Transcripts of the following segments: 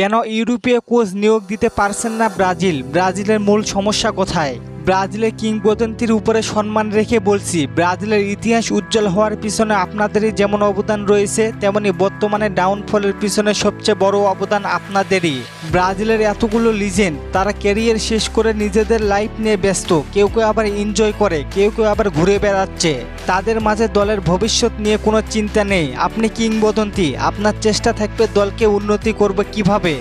কেন ইউরোপীয় কোচ নিয়োগ দিতে পারছেন না ব্রাজিল? ব্রাজিলের মূল সমস্যা কোথায়? ব্রাজিলের কিংবদন্তির উপরে সম্মান রেখে বলছি, ব্রাজিলের ইতিহাস উজ্জ্বল হওয়ার পিছনে আপনাদেরই যেমন অবদান রয়েছে, তেমনি বর্তমানে ডাউনফলের পিছনে সবচেয়ে বড় অবদান আপনাদেরই। ব্রাজিলের এতগুলো লিজেন্ড তারা ক্যারিয়ার শেষ করে নিজেদের লাইফ নিয়ে ব্যস্ত, কেউ কেউ আবার এনজয় করে, কেউ কেউ আবার ঘুরে বেড়াচ্ছে। তাদের মাঝে দলের ভবিষ্যৎ নিয়ে কোনো চিন্তা নেই। আপনি কিংবদন্তি, আপনার চেষ্টা থাকবে দলকে উন্নতি করবে কীভাবে?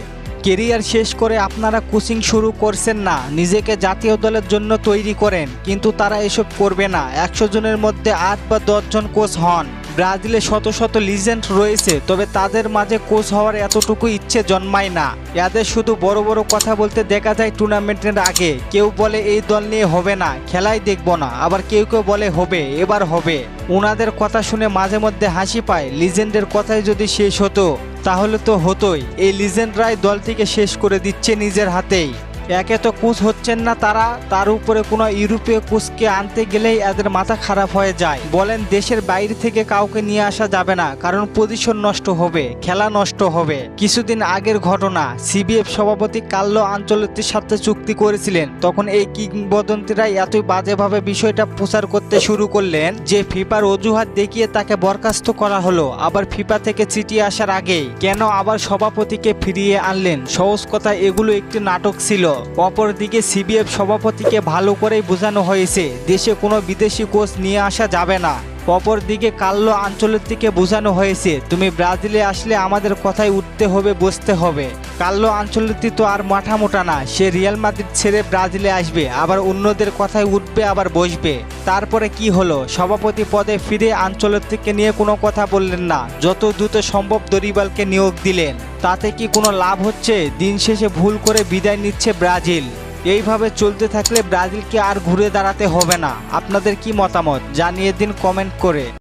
কেরিয়ার শেষ করে আপনারা কোচিং শুরু করছেন না, নিজেকে জাতীয় দলের জন্য তৈরি করেন, কিন্তু তারা এসব করবে না। একশো জনের মধ্যে আট বা জন কোচ হন। ব্রাজিলে শত শত লিজেন্ড রয়েছে, তবে তাদের মাঝে কোচ হওয়ার এতটুকু ইচ্ছে জন্মায় না। এদের শুধু বড় বড় কথা বলতে দেখা যায় টুর্নামেন্টের আগে। কেউ বলে এই দল নিয়ে হবে না, খেলাই দেখব না, আবার কেউ কেউ বলে হবে, এবার হবে। ওনাদের কথা শুনে মাঝে মধ্যে হাসি পায়, লিজেন্ডের কথাই যদি শেষ হতো। তাহলে তো হতোই। এই লিজেন্ড রায় দলটিকে শেষ করে দিচ্ছে নিজের হাতেই। একে তো কোচ হচ্ছেন না তারা, তার উপরে কোনো ইউরোপীয় কোচকে আনতে গেলেই এদের মাথা খারাপ হয়ে যায়। বলেন, দেশের বাইরে থেকে কাউকে নিয়ে আসা যাবে না, কারণ পজিশন নষ্ট হবে, খেলা নষ্ট হবে। কিছুদিন আগের ঘটনা, সিবিএফ সভাপতি কাল্লো আঞ্চলিকটির সাথে চুক্তি করেছিলেন। তখন এই কিংবদন্তিরাই এতই বাজেভাবে বিষয়টা প্রচার করতে শুরু করলেন যে ফিফার অজুহাত দেখিয়ে তাকে বরখাস্ত করা হলো। আবার ফিফা থেকে চিঠি আসার আগেই, কেন আবার সভাপতিকে ফিরিয়ে আনলেন? সহজ কথা, এগুলো একটি নাটক ছিল। অপরদিকে সিবিএফ সভাপতিকে ভালো করেই বোঝানো হয়েছে, দেশে কোনো বিদেশি কোচ নিয়ে আসা যাবে না। অপরদিকে কাল্লো আঞ্চলের দিকে বোঝানো হয়েছে, তুমি ব্রাজিলে আসলে আমাদের কথায় উঠতে হবে, বসতে হবে। কাল্লো আঞ্চলিক তো আর মাঠা মোটা না, সে রিয়াল মাদ্রিদ ছেড়ে ব্রাজিলে আসবে, আবার অন্যদের কথায় উঠবে, আবার বসবে। তারপরে কি হলো? সভাপতি পদে ফিরে আঞ্চলিককে নিয়ে কোনো কথা বললেন না, যত দ্রুত সম্ভব দরিবালকে নিয়োগ দিলেন। তাতে কি কোনো লাভ হচ্ছে? দিন শেষে ভুল করে বিদায় নিচ্ছে ব্রাজিল। এইভাবে চলতে থাকলে ব্রাজিলকে আর ঘুরে দাঁড়াতে হবে না। আপনাদের কি মতামত? জানিয়ে দিন কমেন্ট করে।